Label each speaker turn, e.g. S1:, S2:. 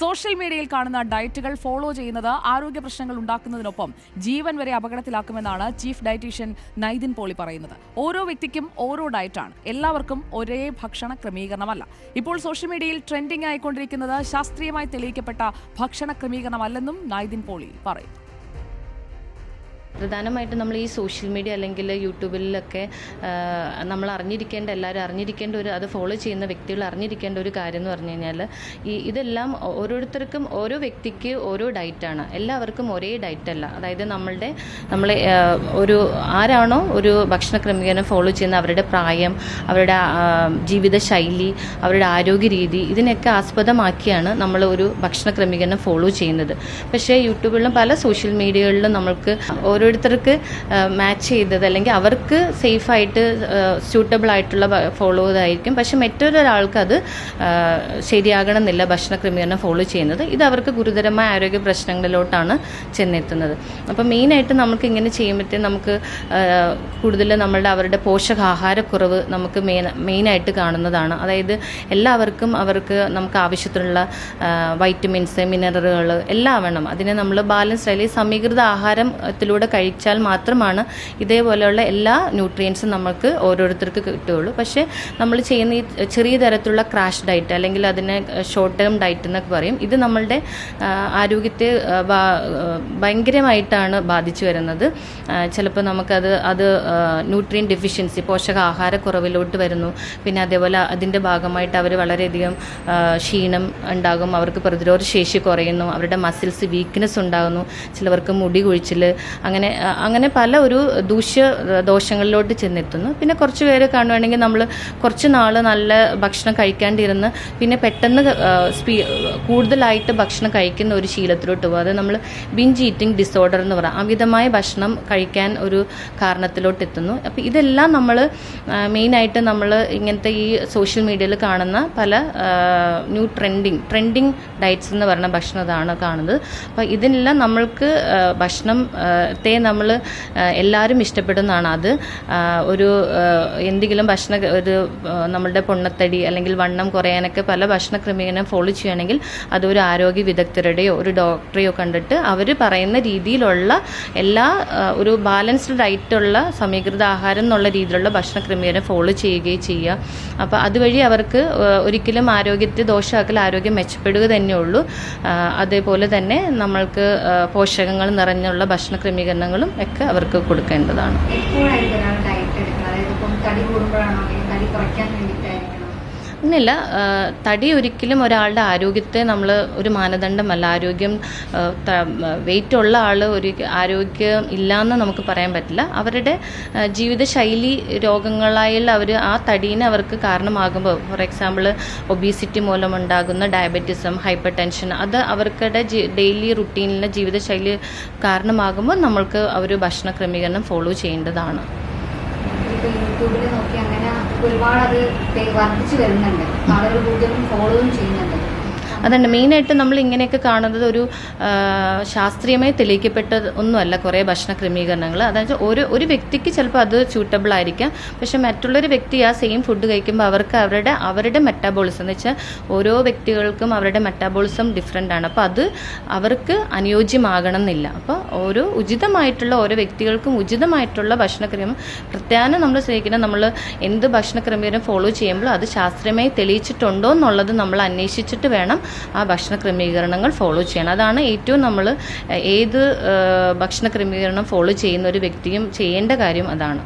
S1: Social മീഡിയയിൽ കാണുന്ന ഡയറ്റുകൾ follow ചെയ്യുന്നത് ആരോഗ്യ പ്രശ്നങ്ങൾ ഉണ്ടാക്കുന്നതിനൊപ്പം ജീവൻ വരെ അപകടത്തിലാക്കുമെന്നാണ് ചീഫ് ഡയറ്റീഷ്യൻ നൈദിൻ പോളി പറയുന്നത്. ഓരോ വ്യക്തിക്കും ഓരോ ഡയറ്റാണ്. എല്ലാവർക്കും ഒരേ ഭക്ഷണ ക്രമീകരണമല്ല. ഇപ്പോൾ സോഷ്യൽ മീഡിയയിൽ ട്രെൻഡിംഗ് ആയിക്കൊണ്ടിരിക്കുന്നത് ശാസ്ത്രീയമായി തെളിയിക്കപ്പെട്ട ഭക്ഷണ ക്രമീകരണമല്ലെന്നും നൈദിൻ പോളി പറയും
S2: പ്രധാനമായിട്ടും നമ്മൾ ഈ സോഷ്യൽ മീഡിയ അല്ലെങ്കിൽ യൂട്യൂബിലൊക്കെ നമ്മൾ അറിഞ്ഞിരിക്കേണ്ട എല്ലാവരും അറിഞ്ഞിരിക്കേണ്ട ഒരു അത് ഫോളോ ചെയ്യുന്ന വ്യക്തികൾ അറിഞ്ഞിരിക്കേണ്ട ഒരു കാര്യം എന്ന് പറഞ്ഞു കഴിഞ്ഞാൽ ഈ ഇതെല്ലാം ഓരോരുത്തർക്കും ഓരോ വ്യക്തിക്ക് ഓരോ ഡയറ്റാണ് എല്ലാവർക്കും ഒരേ ഡയറ്റ് അല്ല. അതായത് നമ്മളുടെ നമ്മൾ ഒരു ആരാണോ ഒരു ഭക്ഷണ ക്രമീകരണം ഫോളോ ചെയ്യുന്ന അവരുടെ പ്രായം അവരുടെ ജീവിത ശൈലി അവരുടെ ആരോഗ്യ രീതി ഇതിനൊക്കെ ആസ്പദമാക്കിയാണ് നമ്മൾ ഒരു ഭക്ഷണ ക്രമീകരണം ഫോളോ ചെയ്യുന്നത്. പക്ഷേ യൂട്യൂബിലും പല സോഷ്യൽ മീഡിയകളിലും നമ്മൾക്ക് ഓരോരുത്തർക്ക് മാച്ച് ചെയ്തത് അല്ലെങ്കിൽ അവർക്ക് സേഫായിട്ട് സ്യൂട്ടബിൾ ആയിട്ടുള്ള ഫോളോ ചെയ്തായിരിക്കും പക്ഷെ മറ്റൊരാൾക്ക് അത് ശരിയാകണമെന്നില്ല ഭക്ഷണ ക്രമീകരണം ഫോളോ ചെയ്യുന്നത്. ഇത് അവർക്ക് ഗുരുതരമായ ആരോഗ്യ പ്രശ്നങ്ങളിലോട്ടാണ് ചെന്നെത്തുന്നത്. അപ്പം മെയിനായിട്ട് നമുക്ക് ഇങ്ങനെ ചെയ്യുമ്പോഴത്തേ നമുക്ക് കൂടുതൽ നമ്മളുടെ അവരുടെ പോഷകാഹാരക്കുറവ് നമുക്ക് മെയിൻ മെയിനായിട്ട് കാണുന്നതാണ്. അതായത് എല്ലാവർക്കും അവർക്ക് നമുക്ക് ആവശ്യത്തിനുള്ള വൈറ്റമിൻസ് മിനറലുകൾ എല്ലാം വേണം. അതിനെ നമ്മൾ ബാലൻസ് അല്ലെങ്കിൽ സമീകൃത ആഹാരത്തിലൂടെ കഴിച്ചാൽ മാത്രമാണ് ഇതേപോലെയുള്ള എല്ലാ ന്യൂട്രിയൻസും നമുക്ക് ഓരോരുത്തർക്ക് കിട്ടുകയുള്ളൂ. പക്ഷേ നമ്മൾ ചെയ്യുന്ന ഈ ചെറിയ തരത്തിലുള്ള ക്രാഷ് ഡയറ്റ് അല്ലെങ്കിൽ അതിനെ ഷോർട്ട് ടേം ഡയറ്റ് എന്നൊക്കെ പറയും. ഇത് നമ്മളുടെ ആരോഗ്യത്തെ ഭയങ്കരമായിട്ടാണ് ബാധിച്ചു വരുന്നത്. ചിലപ്പോൾ നമുക്കത് അത് ന്യൂട്രിയൻ ഡെഫിഷ്യൻസി പോഷകാഹാരക്കുറവിലോട്ട് വരുന്നു. പിന്നെ അതേപോലെ അതിന്റെ ഭാഗമായിട്ട് അവർ വളരെയധികം ക്ഷീണം ഉണ്ടാകും. അവർക്ക് പ്രതിരോധ ശേഷി കുറയുന്നു. അവരുടെ മസിൽസ് വീക്ക്നെസ് ഉണ്ടാകുന്നു. ചിലവർക്ക് മുടി കൊഴിച്ചിൽ അങ്ങനെ ആ, അങ്ങനെ പല ഒരു ദൂഷ്യ ദോഷങ്ങളിലോട്ട് ചെന്നെത്തുന്നു. പിന്നെ കുറച്ച് പേര് കാണുവാണെങ്കിൽ നമ്മൾ കുറച്ച് നാൾ നല്ല ഭക്ഷണം കഴിക്കാണ്ടിരുന്ന് പിന്നെ പെട്ടെന്ന് സ്പീ കൂടുതലായിട്ട് ഭക്ഷണം കഴിക്കുന്ന ഒരു ശീലത്തിലോട്ട് പോകും. അത് നമ്മൾ ബിഞ്ച് ഈറ്റിംഗ് ഡിസോർഡർ എന്ന് പറയാം. അമിതമായ ഭക്ഷണം കഴിക്കാൻ ഒരു കാരണത്തിലോട്ട് എത്തുന്നു അപ്പോൾ ഇതെല്ലാം നമ്മൾ മെയിനായിട്ട് നമ്മൾ ഇങ്ങനത്തെ ഈ സോഷ്യൽ മീഡിയയിൽ കാണുന്ന പല ന്യൂ ട്രെൻഡിങ് ട്രെൻഡിങ് ഡയറ്റ്സ് എന്ന് പറയുന്ന ഭക്ഷണം ഭക്ഷണമാണ് കാണുന്നത്. അപ്പോൾ ഇതിനെല്ലാം നമ്മൾക്ക് ഭക്ഷണം ആ, നമ്മൾ എല്ലാവരും ഇഷ്ടപ്പെടുന്നതാണ് അത്. ഒരു എന്തെങ്കിലും ഭക്ഷണ ഒരു നമ്മളുടെ പൊണ്ണത്തടി അല്ലെങ്കിൽ വണ്ണം കുറയാനൊക്കെ പല ഭക്ഷണ ക്രമീകരണം ഫോളോ ചെയ്യുകയാണെങ്കിൽ അതൊരു ആരോഗ്യ വിദഗ്ധരുടെയോ ഒരു ഡോക്ടറെയോ കണ്ടിട്ട് അവർ പറയുന്ന രീതിയിലുള്ള എല്ലാ ഒരു ബാലൻസ്ഡ് ഡയറ്റുള്ള സമീകൃത ആഹാരം എന്നുള്ള രീതിയിലുള്ള ഭക്ഷണ ക്രമീകരണം ഫോളോ ചെയ്യുകയും ചെയ്യുക. അപ്പോൾ അതുവഴി അവർക്ക് ഒരിക്കലും ആരോഗ്യത്തെ ദോഷമാക്കൽ ആരോഗ്യം മെച്ചപ്പെടുക തന്നെയുള്ളൂ. അതേപോലെ തന്നെ നമ്മൾക്ക് പോഷകങ്ങൾ നിറഞ്ഞുള്ള ഭക്ഷണ ക്രമീകരണങ്ങളും ഒക്കെ അവർക്ക് കൊടുക്കേണ്ടതാണ്.
S3: ഇപ്പം തടി
S2: ഒരിക്കലും ഒരാളുടെ ആരോഗ്യത്തെ നമ്മൾ ഒരു മാനദണ്ഡമല്ല. ആരോഗ്യം വെയിറ്റ് ഉള്ള ആൾ ഒരു ആരോഗ്യം ഇല്ലയെന്ന് നമുക്ക് പറയാൻ പറ്റില്ല. അവരുടെ ജീവിതശൈലി രോഗങ്ങളായുള്ള അവർ ആ തടീനെ അവർക്ക് കാരണമാകുമ്പോൾ ഫോർ എക്സാമ്പിൾ ഒബീസിറ്റി മൂലമുണ്ടാകുന്ന ഡയബറ്റിസം ഹൈപ്പർ ടെൻഷൻ അത് അവർക്കുടെ ഡെയിലി റുട്ടീനിലെ ജീവിതശൈലി കാരണമാകുമ്പോൾ നമ്മൾക്ക് അവർ ഭക്ഷണ ക്രമീകരണം ഫോളോ ചെയ്യേണ്ടതാണ്.
S3: യൂട്യൂബിൽ നോക്കി അങ്ങനെ ഒരുപാട് അത് വർദ്ധിച്ചു വരുന്നുണ്ട്. ആളുകൾ കൂടുതലും ഫോളോയും ചെയ്യുന്നുണ്ട്.
S2: അതുണ്ട് മെയിനായിട്ട് നമ്മൾ ഇങ്ങനെയൊക്കെ കാണുന്നത് ഒരു ശാസ്ത്രീയമായി തെളിയിക്കപ്പെട്ടത് ഒന്നുമല്ല കുറേ ഭക്ഷണ ക്രമീകരണങ്ങൾ അതായത് ഒരു ഒരു വ്യക്തിക്ക് ചിലപ്പോൾ അത് സ്യൂട്ടബിൾ ആയിരിക്കാം. പക്ഷെ മറ്റുള്ളൊരു വ്യക്തി ആ സെയിം ഫുഡ് കഴിക്കുമ്പോൾ അവർക്ക് അവരുടെ അവരുടെ മെറ്റാബോളിസം എന്ന് വെച്ചാൽ ഓരോ വ്യക്തികൾക്കും അവരുടെ മെറ്റാബോളിസം ഡിഫറെന്റ് ആണ്. അപ്പോൾ അത് അവർക്ക് അനുയോജ്യമാകണം എന്നില്ല. അപ്പോൾ ഓരോ ഉചിതമായിട്ടുള്ള ഓരോ വ്യക്തികൾക്കും ഉചിതമായിട്ടുള്ള ഭക്ഷണക്രമം പ്രത്യേകം നമ്മൾ ശ്രദ്ധിക്കണം നമ്മൾ എന്ത് ഭക്ഷണക്രമീകരണം ഫോളോ ചെയ്യുമ്പോൾ അത് ശാസ്ത്രീയമായി തെളിയിച്ചിട്ടുണ്ടോ എന്നുള്ളത് നമ്മൾ അന്വേഷിച്ചിട്ട് വേണം ആ ഭക്ഷണ ക്രമീകരണങ്ങൾ ഫോളോ ചെയ്യണം അതാണ് ഏറ്റവും നമ്മൾ ഏത് ഭക്ഷണ ക്രമീകരണം ഫോളോ ചെയ്യുന്ന ഒരു വ്യക്തിയും ചെയ്യേണ്ട കാര്യം അതാണ്.